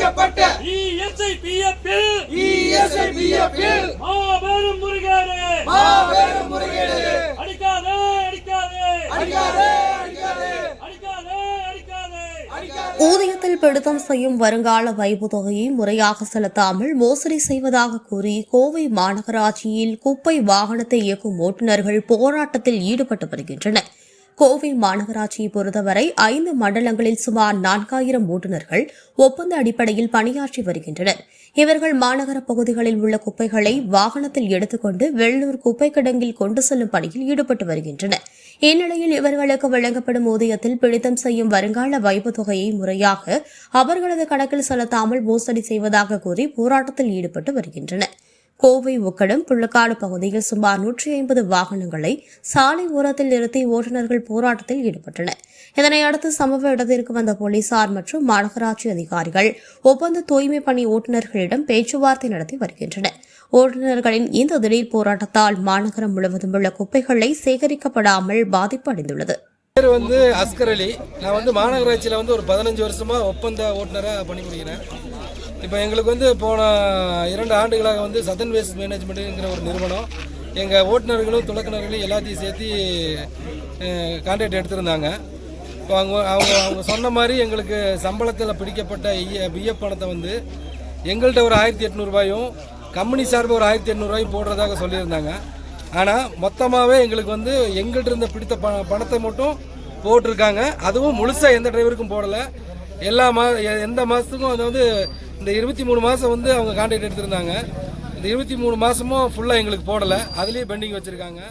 செய்யப்பட்ட ESI பிஎஃப்பில் ESI பிஎஃப்பில் மாபெரும் முருகேடு. மாபெரும் முறைகேடு அடிக்காதே அடிக்காதே. அடிக்காதே அடிக்காதே. அடிக்காதே அடிக்காதே. அடிக்காதே. ஊதியத்தில் பிடித்தம் செய்யும் வருங்கால வைப்பு தொகையை முறையாக செலுத்தாமல் மோசடி செய்வதாக கூறி கோவை மாநகராட்சியில் குப்பை வாகனத்தை இயக்கும் ஓட்டுநர்கள் போராட்டத்தில் ஈடுபட்டு வருகின்றனர். கோவை மாநகராட்சியை பொறுத்தவரை ஐந்து மண்டலங்களில் சுமார் நான்காயிரம் ஓட்டுநர்கள் ஒப்பந்த அடிப்படையில் பணியாற்றி வருகின்றனர். இவர்கள் மாநகர பகுதிகளில் உள்ள குப்பைகளை வாகனத்தில் எடுத்துக்கொண்டு வெள்ளூர் குப்பை கிடங்கில் கொண்டு செல்லும் பணியில் ஈடுபட்டு வருகின்றனர். இந்நிலையில் இவர்களுக்கு வழங்கப்படும் ஊதியத்தில் பிடித்தம் செய்யும் வருங்கால வைப்பு தொகையை முறையாக அவர்களது கணக்கில் செலுத்தாமல் மோசடி செய்வதாக கூறி போராட்டத்தில் ஈடுபட்டு வருகின்றனர். கோவை உக்கடம் புள்ளக்காடு பகுதியில் சுமார் நூற்றி ஐம்பது வாகனங்களை சாலை ஓரத்தில் நிறுத்தி ஓட்டுநர்கள் போராட்டத்தில் ஈடுபட்டனர். இதனை அடுத்து சம்பவ இடத்திற்கு வந்த போலீசார் மற்றும் மாநகராட்சி அதிகாரிகள் ஒப்பந்த தூய்மை பணி ஓட்டுநர்களிடம் பேச்சுவார்த்தை நடத்தி வருகின்றனர். ஓட்டுநர்களின் இந்த திடீர் போராட்டத்தால் மாநகரம் முழுவதும் உள்ள குப்பைகளை சேகரிக்கப்படாமல் பாதிப்பு அடைந்துள்ளது. பேர் வந்து அஸ்கர் அலி. நான் வந்து மாநகராட்சியில் வந்து ஒரு பதினஞ்சு வருஷமாக ஒப்பந்த ஓட்டுநராக பணிபுரிகிறேன். இப்போ எங்களுக்கு வந்து போன இரண்டு ஆண்டுகளாக வந்து சதன் வேஸ்ட் மேனேஜ்மெண்ட்டுங்கிற ஒரு நிறுவனம் எங்கள் ஓட்டுநர்களும் துளக்குநர்களும் எல்லாத்தையும் சேர்த்து கான்ட்ராக்ட் எடுத்திருந்தாங்க. இப்போ அவங்க அவங்க அவங்க சொன்ன மாதிரி எங்களுக்கு சம்பளத்தில் பிடிக்கப்பட்ட பிஎஃப் பணத்தை வந்து எங்கள்கிட்ட ஒரு ஆயிரத்தி எட்நூறுபாயும் கம்பெனி சார்பு ஒரு ஆயிரத்தி எட்நூறுபாயும் போடுறதாக சொல்லியிருந்தாங்க. ஆனால் மொத்தமாகவே எங்களுக்கு வந்து எங்கள்கிட்ட இருந்த பிடித்த ப பணத்தை மட்டும் போட்டிருக்காங்க. அதுவும் முழுசாக எந்த டிரைவருக்கும் போடலை. எல்லா மா எந்த மாதத்துக்கும் அதாவது இந்த இருபத்தி மூணு மாதம் வந்து அவங்க கான்ட்ராக்ட் எடுத்திருந்தாங்க. இந்த இருபத்தி மூணு மாதமும் ஃபுல்லாக எங்களுக்கு போடலை. அதுலேயே பெண்டிங் வச்சுருக்காங்க.